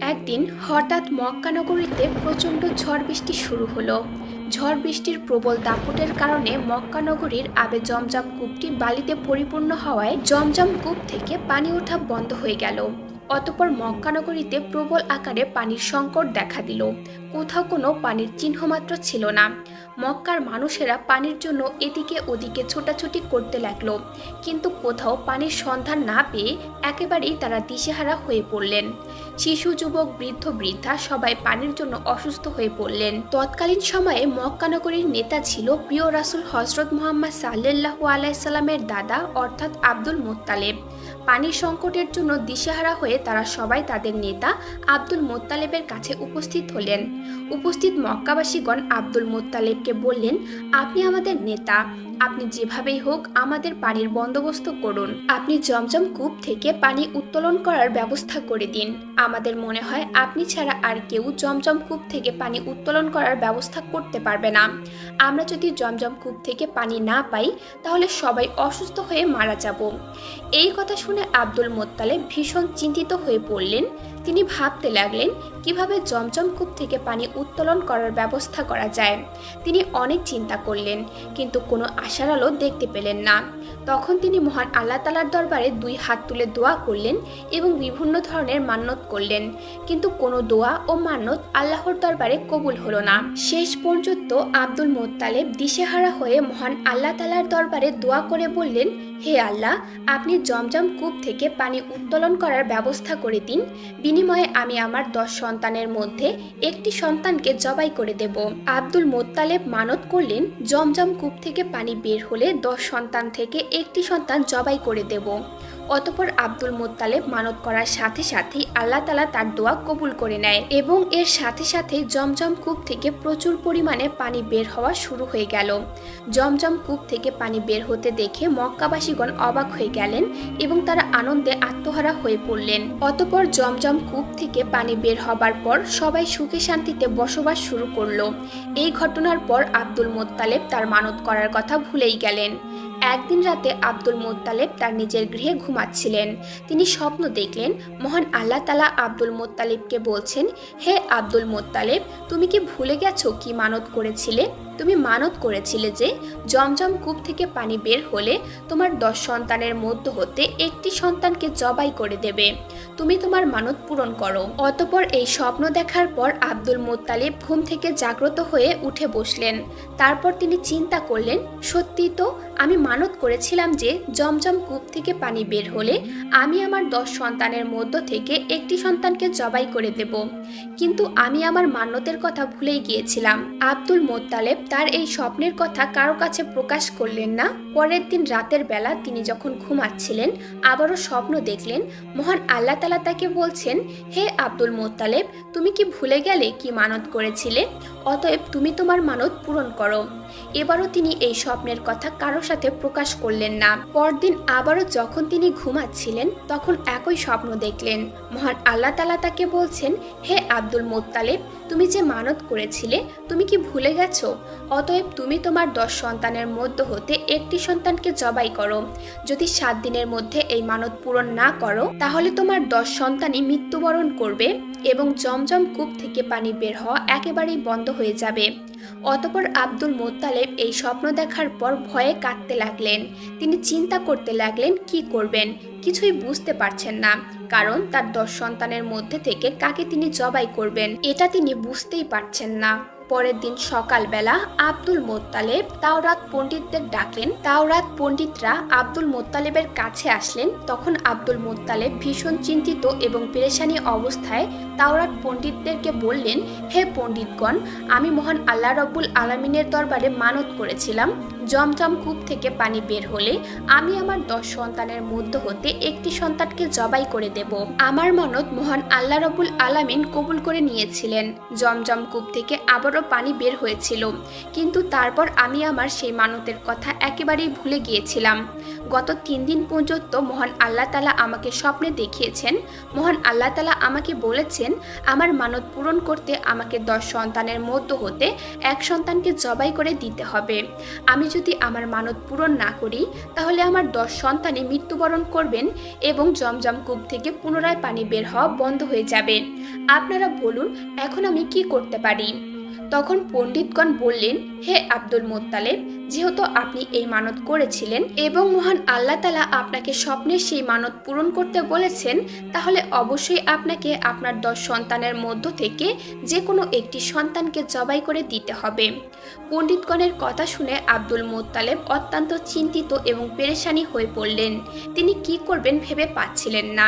একদিন হঠাৎ মক্কা নগরীতে প্রচণ্ড ঝড় বৃষ্টি শুরু হলো। ঝড় বৃষ্টির প্রবল দাপটের কারণে মক্কা নগরীর আবে জমজম কূপটি বালিতে পরিপূর্ণ হওয়ায় জমজম কূপ থেকে পানি ওঠা বন্ধ হয়ে গেল। অতপর মক্কা নগরীতে প্রবল আকারে পানির সংকট দেখা দিল। কোথাও কোনো পানির চিহ্নমাত্র ছিল না। মক্কার মানুষেরা পানির জন্য এদিকে ওদিকে ছোটাছুটি করতে লাগল। কিন্তু কোথাও পানির সন্ধান না পেয়ে একেবারেই তারা দিশেহারা হয়ে পড়লেন। শিশু, যুবক, বৃদ্ধ, বৃদ্ধা সবাই পানির জন্য অসুস্থ হয়ে পড়লেন। তৎকালীন সময়ে মক্কানগরীর নেতা ছিল প্রিয় রাসুল হজরত মোহাম্মদ সাল্লাল্লাহু আলাইসাল্লামের দাদা, অর্থাৎ আব্দুল মোত্তালেব। পানির সংকটের জন্য দিশেহারা হয়ে তারা সবাই তাদের নেতা আব্দুল মোত্তালেবের কাছে উপস্থিত হলেন। উপস্থিত মক্কাবাসীগণ আব্দুল মোত্তালেবকে বললেন, আপনি আমাদের নেতা। আপনি যেভাবেই হোক আমাদের পানির বন্দোবস্ত করুন। আপনি জমজম কূপ থেকে পানি উত্তোলন করার ব্যবস্থা করে দিন। আমাদের মনে হয় আপনি ছাড়া আর কেউ জমজম কূপ থেকে পানি উত্তোলন করার ব্যবস্থা করতে পারবে না। আমরা যদি জমজম কূপ থেকে পানি না পাই, তাহলে সবাই অসুস্থ হয়ে মারা যাব। এই কথা শুনে আব্দুল মোত্তালে ভীষণ চিন্তিত হয়ে পড়লেন। তিনি ভাবতে লাগলেন কীভাবে জমজম কূপ থেকে পানি উত্তোলন করার ব্যবস্থা করা যায়। তিনি অনেক চিন্তা করলেন, কিন্তু কোনো আশার আলো দেখতে পেলেন না। তখন তিনি মহান আল্লাহ তালার দরবারে দুই হাত তুলে দোয়া করলেন এবং বিভিন্ন ধরনের মান্যত করলেন, কিন্তু কোনো দোয়া ও মান্যত আল্লাহর দরবারে কবুল হলো না। শেষ পর্যন্ত আব্দুল মোত্তালেব দিশেহারা হয়ে মহান আল্লাহ তালার দরবারে দোয়া করে বললেন হে আল্লাহ, আপনি জমজম কূপ থেকে পানি উত্তোলন করার ব্যবস্থা করে দিন। বিনিময়ে আমি আমার দশ সন্তানের মধ্যে একটি সন্তানকে জবাই করে দেব। আব্দুল মোত্তালেব মানত করলেন, জমজম কূপ থেকে পানি বের হলে দশ সন্তান থেকে একটি সন্তান জবাই করে দেব। অতপর আব্দুল মোত্তালেব মানত করার সাথে সাথেই আল্লাহ তালা তার দোয়া কবুল করে নেয় এবং এর সাথে সাথে জমজম কূপ থেকে প্রচুর পরিমাণে পানি বের হওয়া শুরু হয়ে গেল। জমজম কূপ থেকে পানি বের হতে দেখে মক্কাবাসীগণ অবাক হয়ে গেলেন এবং তারা আনন্দে আত্মহারা হয়ে পড়লেন। অতপর জমজম কূপ থেকে পানি বের হবার পর সবাই সুখে শান্তিতে বসবাস শুরু করল। এই ঘটনার পর আব্দুল মোত্তালেব তার মানত করার কথা ভুলেই গেলেন। একদিন রাতে আব্দুল মোত্তালেব তার নিজের গৃহে ঘুমাচ্ছিলেন। তিনি স্বপ্ন দেখলেন, মহান আল্লাহ তালা আব্দুল মোত্তালেবকে বলছেন, হে আব্দুল মোত্তালেব, তুমি কি ভুলে গেছো কি মানত করেছিলে? তুমি মানত করেছিলে যে, জমজম কূপ থেকে পানি বের হলে তোমার দশ সন্তানের মধ্য হতে একটি সন্তানকে জবাই করে দেবে। তুমি তোমার মানত পূরণ করো। অতপর এই স্বপ্ন দেখার পর আব্দুল মোত্তালিব ঘুম থেকে জাগ্রত হয়ে উঠে বসলেন। তারপর তিনি চিন্তা করলেন সত্যি তো আমি মানত করেছিলাম যে জমজম কূপ থেকে পানি বের হলে আমি আমার দশ সন্তানের মধ্য থেকে একটি সন্তানকে জবাই করে দেব। কিন্তু আমি আমার মান্যতের কথা ভুলেই গিয়েছিলাম। আব্দুল মোত্তালেব তার এই স্বপ্নের কথা কারও কাছে প্রকাশ করলেন না। পরের দিন রাতের বেলা তিনি যখন ঘুমাচ্ছিলেন, আবারও স্বপ্ন দেখলেন। মহান আল্লাহ তালা তাকে বলছেন, হে আব্দুল মোত্তালেব, তুমি কি ভুলে গেলে কি মানত করেছিলে? অতএব তুমি তোমার মানত পূরণ করো। এবারও তিনি এই স্বপ্নের কথা কারও সাথে প্রকাশ করলেন না। পরদিন আবারও যখন তিনি ঘুমাচ্ছিলেন, তখন একই স্বপ্ন দেখলেন। মহান আল্লাহ তালা তাকে বলছেন, হে আব্দুল মোত্তালেব, তুমি যে মানত করেছিলে, তুমি কি ভুলে গেছো? অতএব তুমি তোমার দশ সন্তানের মধ্য হতে একটি সন্তানকে জবাই করো। যদি সাত দিনের মধ্যে এই মানত পূরণ না করো, তাহলে তোমার দশ সন্তানই মৃত্যুবরণ করবে। এবং জমজম কূপ থেকে পানি বের হওয়া একেবারেই বন্ধ হয়ে যাবে। অতপর আব্দুল মোত্তালেব এই স্বপ্ন দেখার পর ভয়ে কাঁদতে লাগলেন। তিনি চিন্তা করতে লাগলেন, কি করবেন? কিছুই বুঝতে পারছেন না। কারণ তার দশ সন্তানের মধ্যে থেকে কাকে তিনি জবাই করবেন? এটা তিনি বুঝতেই পারছেন না। পরের দিন সকালবেলা আব্দুল মোত্তালেব তাওরাত পণ্ডিতদের ডাকলেন। তাওরাত পণ্ডিতরা আব্দুল মোত্তালেবের কাছে আসলেন। তখন আব্দুল মোত্তালেব ভীষণ চিন্তিত এবং পেরেশানি অবস্থায় তাওরাত পণ্ডিতদেরকে বললেন, হে পণ্ডিতগণ, আমি মহান আল্লাহ রব্বুল আলমিনের দরবারে মানত করেছিলাম। জমজম কূপ থেকে পানি বের হলে আমি আমার দশ সন্তানের মধ্য হতে একটি সন্তানকে জবাই করে দেব। আমার মনত মহান আল্লাহ রবুল আলামিন কবুল করে নিয়েছিলেন। জমজম কূপ থেকে আবারও পানি বের হয়েছিল। কিন্তু তারপর আমি আমার সেই মানতের কথা একেবারেই ভুলে গিয়েছিলাম। গত তিন দিন পর্যন্ত মহান আল্লাহ তালা আমাকে স্বপ্নে দেখিয়েছেন। মহান আল্লাহ তালা আমাকে বলেছেন, আমার মানত পূরণ করতে আমাকে দশ সন্তানের মধ্য হতে এক সন্তানকে জবাই করে দিতে হবে। আমি যদি আমার মানত পূরণ না করি, তাহলে আমার দশ সন্তানে মৃত্যুবরণ করবেন এবং জমজম কূপ থেকে পুনরায় পানি বের হওয়া বন্ধ হয়ে যাবে। আপনারা বলুন, এখন আমি কি করতে পারি? তখন পণ্ডিতগণ বললেন, হে আব্দুল মোত্তালেব, যেহেতু আপনি এই মানত করেছিলেন এবং মহান আল্লাহ তালা আপনাকে স্বপ্নে সেই মানত পূরণ করতে বলেছেন, তাহলে অবশ্যই আপনাকে আপনার দশ সন্তানের মধ্য থেকে যে কোনো একটি সন্তানকে জবাই করে দিতে হবে। পণ্ডিতগণের কথা শুনে আব্দুল মোত্তালেব অত্যন্ত চিন্তিত এবং পেরেশানি হয়ে পড়লেন। তিনি কি করবেন ভেবে পাচ্ছিলেন না।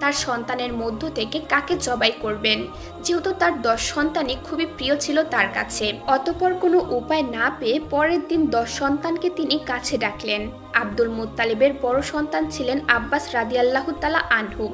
তার সন্তানের মধ্য থেকে কাকে জবাই করবেন? যেহেতু তার দশ সন্তানই খুবই প্রিয় ছিল তার কাছে। অতপর কোনো উপায় না পেয়ে পরের দিন দশ সন্তানকে তিনি কাছে ডাকলেন। আব্দুল মোত্তালেবের বড় সন্তান ছিলেন আব্বাস রাদিয়াল্লাহু তালা আনহু।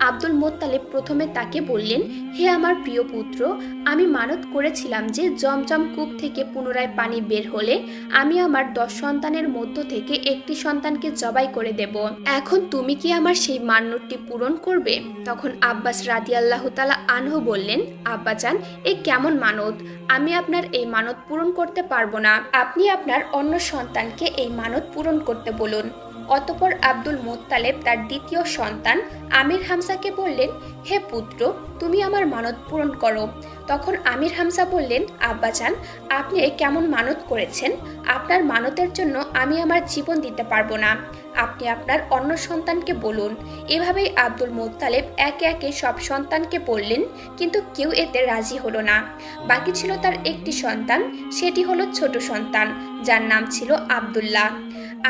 আব্দুল মোত্তালেব প্রথমে তাকে বললেন, হে আমার প্রিয় পুত্র, আমি মানত করেছিলাম যে জমজম কূপ থেকে পুনরায় পানি বের হলে আমি আমার দশ সন্তানের মধ্য থেকে একটি সন্তানকে জবাই করে দেব। এখন তুমি কি আমার সেই মান্যটি পূরণ করবে? তখন আব্বাস রাদিয়াল্লাহু তালা আনহু বললেন আব্বাজান এ কেমন মানত? আমি আপনার এই মানত পূরণ করতে পারব না। আপনি আপনার অন্য সন্তানকে এই মানত পূরণ করতে বলুন। অতপর আব্দুল মোত্তালেব তার দ্বিতীয় সন্তান আমির হামসাকে বললেন, হে পুত্র, তুমি আমার মানত পূরণ করো। তখন আমির হামসা বললেন, আব্বাজান, আপনি কেমন মানত করেছেন? আপনার মানতের জন্য আমি আমার জীবন দিতে পারব না। আপনি আপনার অন্য সন্তানকে বলুন। এভাবেই আব্দুল মোত্তালেব একে একে সব সন্তানকে বললেন, কিন্তু কেউ এতে রাজি হলো না। বাকি ছিল তার একটি সন্তান, সেটি হলো ছোট সন্তান। যার নাম ছিল আব্দুল্লাহ।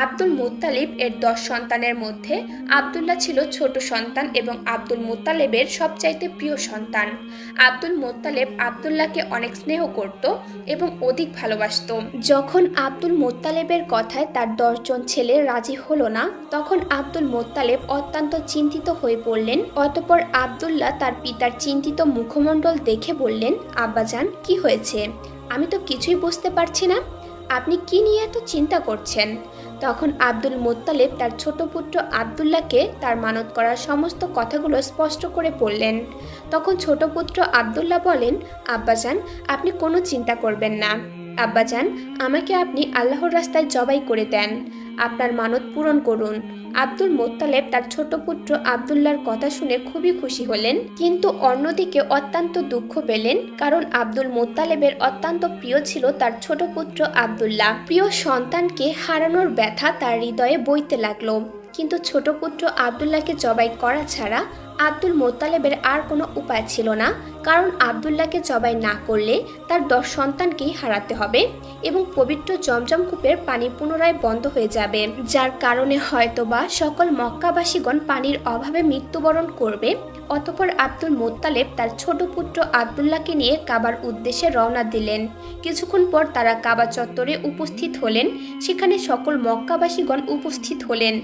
আব্দুল মুত্তালিব এর দশ সন্তানের মধ্যে আব্দুল্লাহ ছিল ছোট সন্তান এবং আব্দুল মুত্তালেবের সবচাইতে প্রিয় সন্তান। আব্দুল মোত্তালেব আবদুল্লাহকে অনেক স্নেহ করত এবং অধিক ভালোবাসত। যখন আব্দুল মোত্তালেবের কথায় তার দশজন ছেলে রাজি হলো না, তখন আব্দুল মোত্তালেব অত্যন্ত চিন্তিত হয়ে পড়লেন। অতপর আব্দুল্লাহ তার পিতার চিন্তিত মুখমণ্ডল দেখে বললেন, আব্বাজান, কি হয়েছে? আমি তো কিছুই বুঝতে পারছি না। আপনি কি নিয়ে এত চিন্তা করছেন? তখন আব্দুল মোত্তালেব তার ছোট পুত্র আবদুল্লাহকে তার মানত করার সমস্ত কথাগুলো স্পষ্ট করে বললেন। তখন ছোট পুত্র আবদুল্লাহ বলেন, আব্বাজান, আপনি কোনো চিন্তা করবেন না। আব্বাজান, আমাকে আপনি আল্লাহর রাস্তায় জবাই করে দেন। আপনার মানত পূরণ করুন। আব্দুল মোত্তালেব তার ছোট পুত্র আবদুল্লার কথা শুনে খুবই খুশি হলেন, কিন্তু অন্যদিকে অত্যন্ত দুঃখ পেলেন, কারণ আব্দুল মোত্তালেবের অত্যন্ত প্রিয় ছিল তার ছোট পুত্র আবদুল্লাহ। প্রিয় সন্তানকে হারানোর ব্যথা তার হৃদয়ে বইতে লাগল, কিন্তু ছোট পুত্র আবদুল্লাহকে জবাই করা ছাড়া আব্দুল মোত্তালেবের আর কোনো উপায় ছিল না, কারণ আবদুল্লাহকে জবাই না করলে তার দশ সন্তানকেই হারাতে হবে এবং পবিত্র জমজম কূপের পানি পুনরায় বন্ধ হয়ে যাবে। যার কারণে হয়তোবা সকল মক্কাবাসীগণ পানির অভাবে মৃত্যুবরণ করবে, অতপর আব্দুল মোত্তালেব তার ছোট পুত্র আবদুল্লাহকে নিয়ে কাবার উদ্দেশ্যে রওনা দিলেন। কিছুক্ষণ পর তারা কাবা চত্বরে উপস্থিত হলেন, সেখানে সকল মক্কাবাসীগণ উপস্থিত হলেন।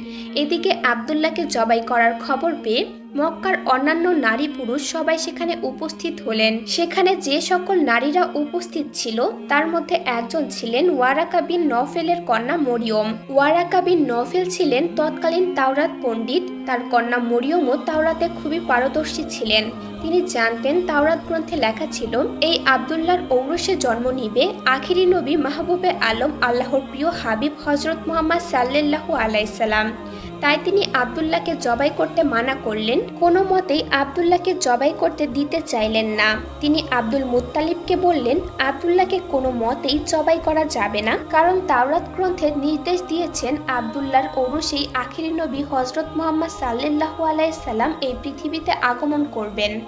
এদিকে আবদুল্লাহকে জবাই করার খবর পেয়ে মক্কার অন্যান্য নারী পুরুষ সবাই সেখানে উপস্থিত হলেন। সেখানে যে সকল নারীরা উপস্থিত ছিল, তার মধ্যে একজন ছিলেন ওয়ারাকা বিন নফেলের কন্যা মরিয়ম। ওয়ারাকা বিন নফেল ছিলেন তৎকালীন তাওরাত পণ্ডিত। তার কন্যা মরিয়মও তাওরাতে খুবই পারদর্শী ছিলেন। তিনি জানতেন তাওরাত গ্রন্থে লেখা ছিল, এই আবদুল্লাহর ঔরসে জন্ম নিবে আখিরি নবী মাহবুবে আলম আল্লাহর প্রিয় হাবিব হজরত মোহাম্মদ সাল্লাল্লাহু আলাইসাল্লাম তাই তিনি আবদুল্লাহকে জবাই করতে মানা করলেন। কোনো মতেই আবদুল্লাহকে জবাই করতে দিতে চাইলেন না। তিনি আব্দুল মুত্তালিবকে বললেন, আবদুল্লাহকে কোনো মতেই জবাই করা যাবে না। কারণ তাওরাত গ্রন্থে নির্দেশ দিয়েছেন, আবদুল্লাহর ঔরসেই আখিরি নবী হজরত মোহাম্মদ সাল্লাহ আলাইসাল্লাম এই পৃথিবীতে আগমন করবেন।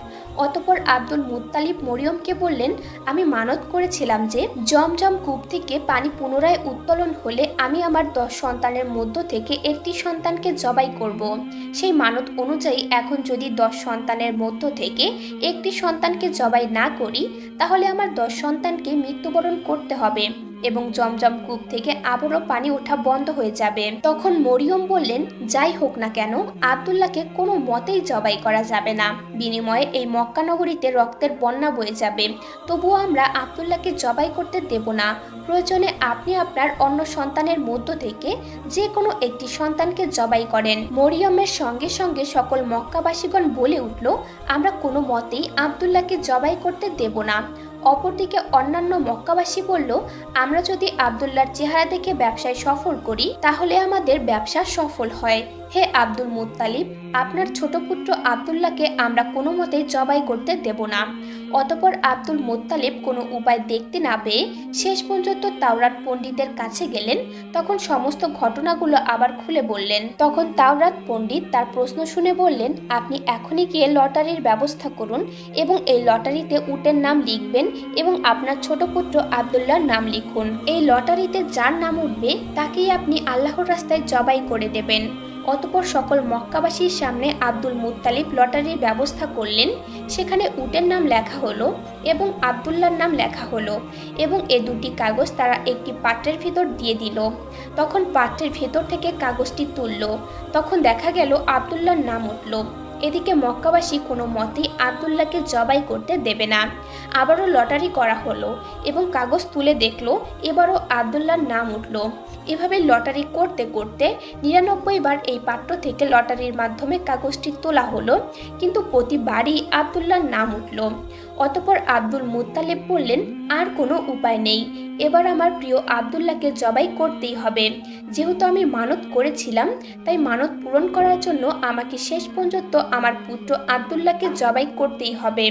অতপর আব্দুল মুত্তালিব মরিয়মকে বললেন, আমি মানত করেছিলাম যে জমজম কূপ থেকে পানি পুনরায় উত্তোলন হলে আমি আমার দশ সন্তানের মধ্য থেকে একটি সন্তানকে জবাই করব। সেই মানত অনুযায়ী এখন যদি দশ সন্তানের মধ্য থেকে একটি সন্তানকে জবাই না করি, তাহলে আমার দশ সন্তানকে মৃত্যুবরণ করতে হবে এবং জমজম কূপ থেকে আবারও পানি ওঠা বন্ধ হয়ে যাবে। তখন মরিয়ম বললেন, যাই হোক না কেন, আবদুল্লাহকে কোনো মতেই জবাই করা যাবে না। বিনিময়ে এই মক্কা নগরীতে রক্তের বন্যা বয়ে যাবে। তবুও আমরা আবদুল্লাহকে জবাই করতে দেব না। প্রয়োজনে আপনি আপনার অন্য সন্তানের মধ্য থেকে যে কোনো একটি সন্তানকে জবাই করেন। মরিয়মের সঙ্গে সঙ্গে সকল মক্কাবাসীগণ বলে উঠল, আমরা কোনো মতেই আবদুল্লাহকে জবাই করতে দেব না। অপরদিকে অন্যান্য মক্কাবাসী বলল, আমরা যদি আবদুল্লার চেহারা দেখে ব্যবসায় সফল করি, তাহলে আমাদের ব্যবসা সফল হয়। হে আব্দুল মুত্তালিব, আপনার ছোট পুত্র আবদুল্লাহকে আমরা কোনো মতেই জবাই করতে দেব না। অতপর আব্দুল মুত্তালিব কোনো উপায় দেখতে না পেয়ে শেষ পর্যন্ত তাওরাত পণ্ডিতের কাছে গেলেন। তখন সমস্ত ঘটনাগুলো আবার খুলে বললেন। তখন তাওরাত পণ্ডিত তার প্রশ্ন শুনে বললেন, আপনি এখনই গিয়ে লটারির ব্যবস্থা করুন এবং এই লটারিতে উটের নাম লিখবেন এবং আপনার ছোট পুত্র আবদুল্লাহর নাম লিখুন। এই লটারিতে যার নাম উঠবে তাকেই আপনি আল্লাহর রাস্তায় জবাই করে দেবেন। অতপর সকল মক্কাবাসীর সামনে আব্দুল মুত্তালিব লটারির ব্যবস্থা করলেন। সেখানে উটের নাম লেখা হলো এবং আবদুল্লার নাম লেখা হলো এবং এ দুটি কাগজ তারা একটি পাত্রের ভেতর দিয়ে দিল। তখন পাত্রের ভেতর থেকে কাগজটি তুলল। তখন দেখা গেল আবদুল্লার নাম উঠল। এদিকে মক্কাবাসী কোনো মতেই আবদুল্লাহকে জবাই করতে দেবে না। আবারও লটারি করা হলো এবং কাগজ তুলে দেখল, এবারও আবদুল্লার নাম উঠল। এভাবে লটারি করতে করতে নিরানব্বই বার এই পাত্র থেকে লটারির মাধ্যমে কাগজটি তোলা হলো, কিন্তু প্রতিবারই আবদুল্লার নাম উঠল। অতপর আব্দুল মুত্তালেব বললেন, আর কোনো উপায় নেই। এবার আমার প্রিয় আবদুল্লাহকে জবাই করতেই হবে। যেহেতু আমি মানত করেছিলাম, তাই মানত পূরণ করার জন্য আমাকে শেষ পর্যন্ত আমার পুত্র আবদুল্লাহকে জবাই করতেই হবে।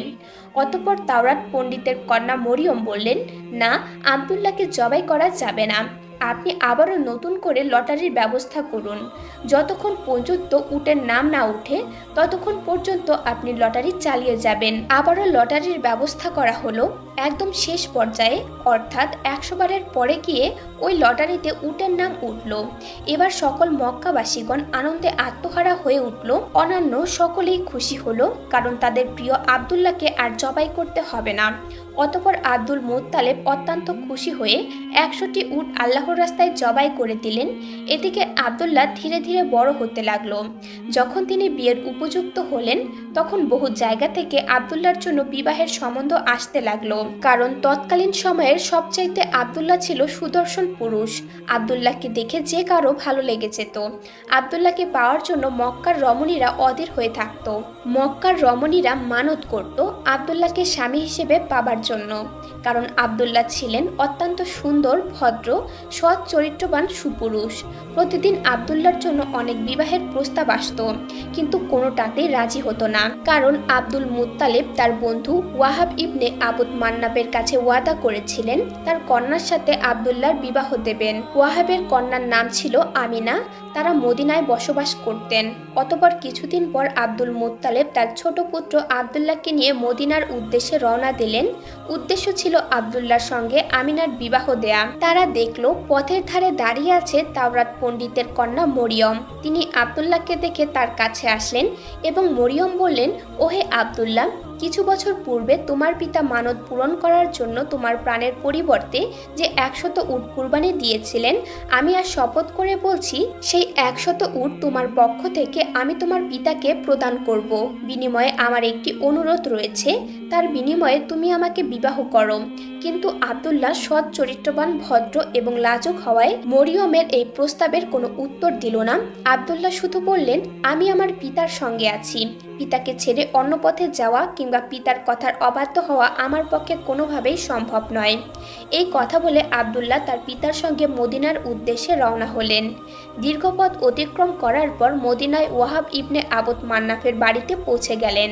অতপর তাওরাত পণ্ডিতের কন্যা মরিয়ম বললেন, না, আবদুল্লাহকে জবাই করা যাবে না। আপনি আবারও নতুন করে লটারির ব্যবস্থা করুন। যতক্ষণ পর্যন্ত উটের নাম না উঠে ততক্ষণ পর্যন্ত আপনি লটারি চালিয়ে যাবেন। আবারও লটারির ব্যবস্থা করা হলো। একদম শেষ পর্যায়ে, অর্থাৎ একশো বারের পরে গিয়ে ওই লটারিতে উটের নাম উঠল। এবার সকল মক্কাবাসীগণ আনন্দে আত্মহারা হয়ে উঠল। অন্যান্য সকলেই খুশি হলো, কারণ তাদের প্রিয় আবদুল্লাহকে আর জবাই করতে হবে না। অতপর আব্দুল মোত্তালেব অত্যন্ত খুশি হয়ে একশোটি উট আল্লাহর রাস্তায় জবাই করে দিলেন। এদিকে আবদুল্লাহ ধীরে ধীরে বড় হতে লাগল। যখন তিনি বিয়ের উপযুক্ত হলেন তখন বহু জায়গা থেকে আবদুল্লার জন্য বিবাহের সম্বন্ধ আসতে লাগল। কারণ তৎকালীন সময়ের সবচাইতে আবদুল্লাহ ছিল সুদর্শন পুরুষ। আবদুল্লাহকে দেখে যে কারও ভালো লেগে যেত আবদুল্লাহকে পাওয়ার জন্য মক্কার রমণীরা অধীর হয়ে থাকতো। মক্কার রমণীরা মানত করত আবদুল্লাহকে স্বামী হিসেবে পাবার জন্য। কারণ আবদুল্লাহ ছিলেন অত্যন্ত সুন্দর, ভদ্র, সৎ, চরিত্রবান, সুপুরুষ। প্রতিদিন আবদুল্লার জন্য অনেক বিবাহের প্রস্তাব আসতো। কিন্তু কোনোটাতেই রাজি হতো না। কারণ আব্দুল মুত্তালেব তার বন্ধু ওয়াহাব ইবনে আবুদ মান্নাবের কাছে ওয়াদা করেছিলেন তার কন্যার সাথে আবদুল্লাহর বিবাহ দেবেন। ওয়াহাবের কন্যার নাম ছিল আমিনা, তারা মদিনায় বসবাস করতেন। অতপর কিছুদিন পর আব্দুল মুত্তালেব তার ছোট পুত্র আবদুল্লাহকে নিয়ে মদিনার উদ্দেশ্যে রওনা দিলেন। উদ্দেশ্য ছিল আবদুল্লাহর সঙ্গে আমিনার বিবাহ দেয়া। তারা দেখল পথের ধারে দাঁড়িয়ে আছে তাওরাত পণ্ডিতের কন্যা মরিয়ম। তিনি আবদুল্লাহকে দেখে তার কাছে আসলেন এবং মরিয়ম বললেন ওহে আবদুল্লাহ কিছু বছর পূর্বে তোমার পিতা মানত পূরণ করার জন্য তোমার প্রাণের পরিবর্তে যে একশত উট কুরবানি দিয়েছিলেন, আমি আর শপথ করে বলছি, সেই একশত উট তোমার পক্ষ থেকে আমি তোমার পিতাকে প্রদান করব। বিনিময়ে আমার একটি অনুরোধ রয়েছে, তার বিনিময়ে তুমি আমাকে বিবাহ করো। কিন্তু আবদুল্লাহ সৎ, চরিত্রবান, ভদ্র এবং লাজুক হওয়ায় মরিয়মের এই প্রস্তাবের কোনো উত্তর দিল না। আবদুল্লাহ শুধু বললেন, আমি আমার পিতার সঙ্গে আছি। পিতাকে ছেড়ে অন্য পথে যাওয়া কিংবা পিতার কথার অবাধ্য হওয়া আমার পক্ষে কোনোভাবেই সম্ভব নয়। এই কথা বলে আবদুল্লাহ তার পিতার সঙ্গে মদিনার উদ্দেশ্যে রওনা হলেন। দীর্ঘপথ অতিক্রম করার পর মদিনায় ওয়াহাব ইবনে আবদ মান্নাফের বাড়িতে পৌঁছে গেলেন।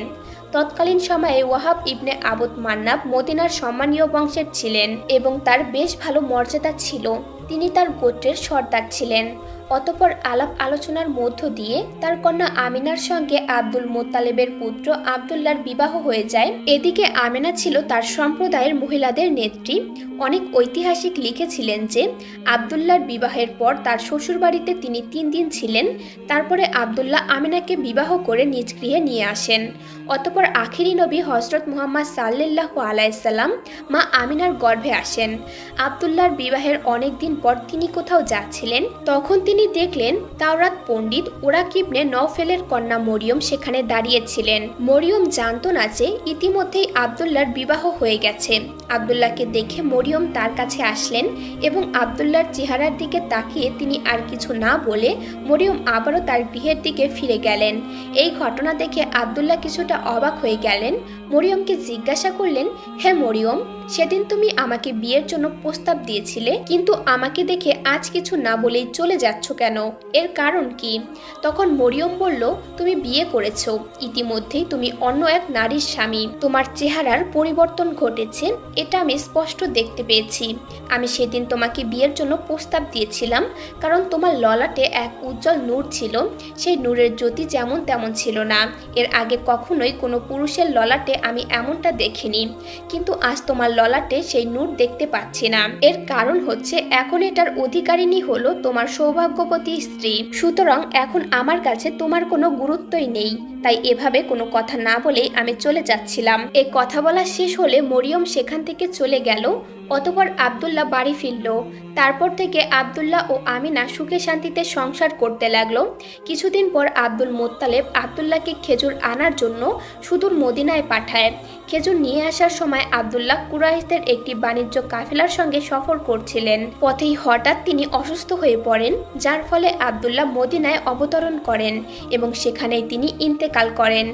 তৎকালীন সময়ে ওয়াহাব ইবনে আবদ মান্নাব মদিনার সম্মানীয় বংশের ছিলেন এবং তার বেশ ভালো মর্যাদা ছিল। তিনি তার গোত্রের সর্দার ছিলেন। অতপর আলাপ আলোচনার মধ্য দিয়ে তার কন্যা আমিনার সঙ্গে আব্দুল মোত্তালেবের পুত্র আবদুল্লার বিবাহ হয়ে যায়। এদিকে আমিনা ছিল তার সম্প্রদায়ের মহিলাদের নেত্রী। অনেক ঐতিহাসিক লিখেছিলেন যে, আবদুল্লার বিবাহের পর তার শ্বশুরবাড়িতে তিনি তিন দিন ছিলেন। তারপরে আবদুল্লাহ আমিনাকে বিবাহ করে নিজ গৃহে নিয়ে আসেন। অতপর আখিরি নবী হজরত মোহাম্মদ সাল্লাহ আলাইসাল্লাম মা আমিনার গর্ভে আসেন। আবদুল্লার বিবাহের অনেক দিন পর তিনি কোথাও যাচ্ছিলেন। তখন তিনি দেখলেন তাওরাত পণ্ডিত ওরাকিবনে নওফেলের কন্যা মরিয়ম সেখানে দাঁড়িয়েছিলেন। মরিয়ম জানতো না যে ইতিমধ্যেই আবদুল্লার বিবাহ হয়ে গেছে। আবদুল্লাহকে দেখে মরিয়ম তার কাছে আসলেন এবং আবদুল্লার চেহারার দিকে তাকিয়ে তিনি আর কিছু না বলে মরিয়ম আবারও তার গৃহের দিকে ফিরে গেলেন। এই ঘটনা দেখে আবদুল্লাহ কিছুটা অবাক হয়ে গেলেন। মরিয়মকে জিজ্ঞাসা করলেন হ্যাঁ মরিয়ম, সেদিন তুমি আমাকে বিয়ের জন্য প্রস্তাব দিয়েছিলে, কিন্তু আমাকে দেখে আজ কিছু না বলেই চলে যাচ্ছ কেন? এর কারণ কি? তখন মরিয়ম বলল, তুমি বিয়ে করেছ, ইতিমধ্যেই তুমি অন্য এক নারীর স্বামী। তোমার চেহারার পরিবর্তন ঘটেছে, এটা আমি স্পষ্ট দেখতে পেয়েছি। আমি সেদিন তোমাকে বিয়ের জন্য প্রস্তাব দিয়েছিলাম, কারণ তোমার ললাটে এক উজ্জ্বল নূর ছিল। সেই নূরের জ্যোতি যেমন তেমন ছিল না। এর আগে কখনোই কোনো পুরুষের ললাটে আমি এমনটা দেখিনি। কিন্তু আজ তোমার ললাটে সেই নূর দেখতে পাচ্ছি না। এর কারণ হচ্ছে এখন এটার অধিকারিণী হলো তোমার সৌভাগ্যপতি স্ত্রী। সুতরাং এখন আমার কাছে তোমার কোনো গুরুত্বই নেই। তাই এভাবে কোনো কথা না বলেই আমি চলে যাচ্ছিলাম। এই কথা বলা শেষ হলে মরিয়ম সেখান থেকে চলে গেল। অতপর আবদুল্লাহ বাড়ি ফিরল। তারপর থেকে আবদুল্লাহ ও আমিনা সুখে শান্তিতে সংসার করতে লাগল। কিছুদিন পর আব্দুল মোত্তালেব আবদুল্লাহকে খেজুর আনার জন্য সুদূর মদিনায় পাঠায়। খেজুর নিয়ে আসার সময় আবদুল্লাহ কুরাইশদের একটি বাণিজ্য কাফেলার সঙ্গে সফর করছিলেন। পথেই হঠাৎ তিনি অসুস্থ হয়ে পড়েন, যার ফলে আব্দুল্লাহ মদিনায় অবতরণ করেন এবং সেখানেই তিনি ইন্তেকাল করেন।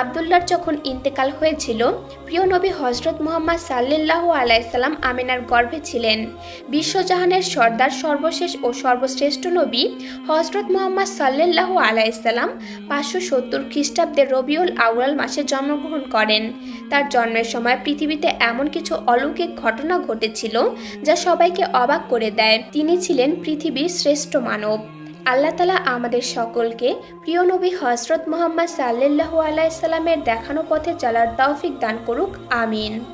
আব্দুল্লাহর যখন ইন্তেকাল হয়েছিল, প্রিয় নবী হজরত মোহাম্মদ সাল্লাহ আলাইসাল্লাম আমিনার গর্ভে ছিলেন। বিশ্বজাহানের সর্দার, সর্বশেষ ও সর্বশ্রেষ্ঠ নবী হজরত মোহাম্মদ সাল্লাহ আলাইসাল্লাম পাঁচশো সত্তর খ্রিস্টাব্দের রবিউল আউয়াল মাসে জন্মগ্রহণ করেন। তার জন্মের সময় পৃথিবীতে এমন কিছু অলৌকিক ঘটনা ঘটেছিল যা সবাইকে অবাক করে দেয়। তিনি ছিলেন পৃথিবীর শ্রেষ্ঠ মানব। আল্লাহ তালা আমাদের সকলকে প্রিয় নবী হজরত মোহাম্মদ সাল্লাহ আলাইসাল্লামের দেখানো পথে চলার তৌফিক দান করুক, আমিন।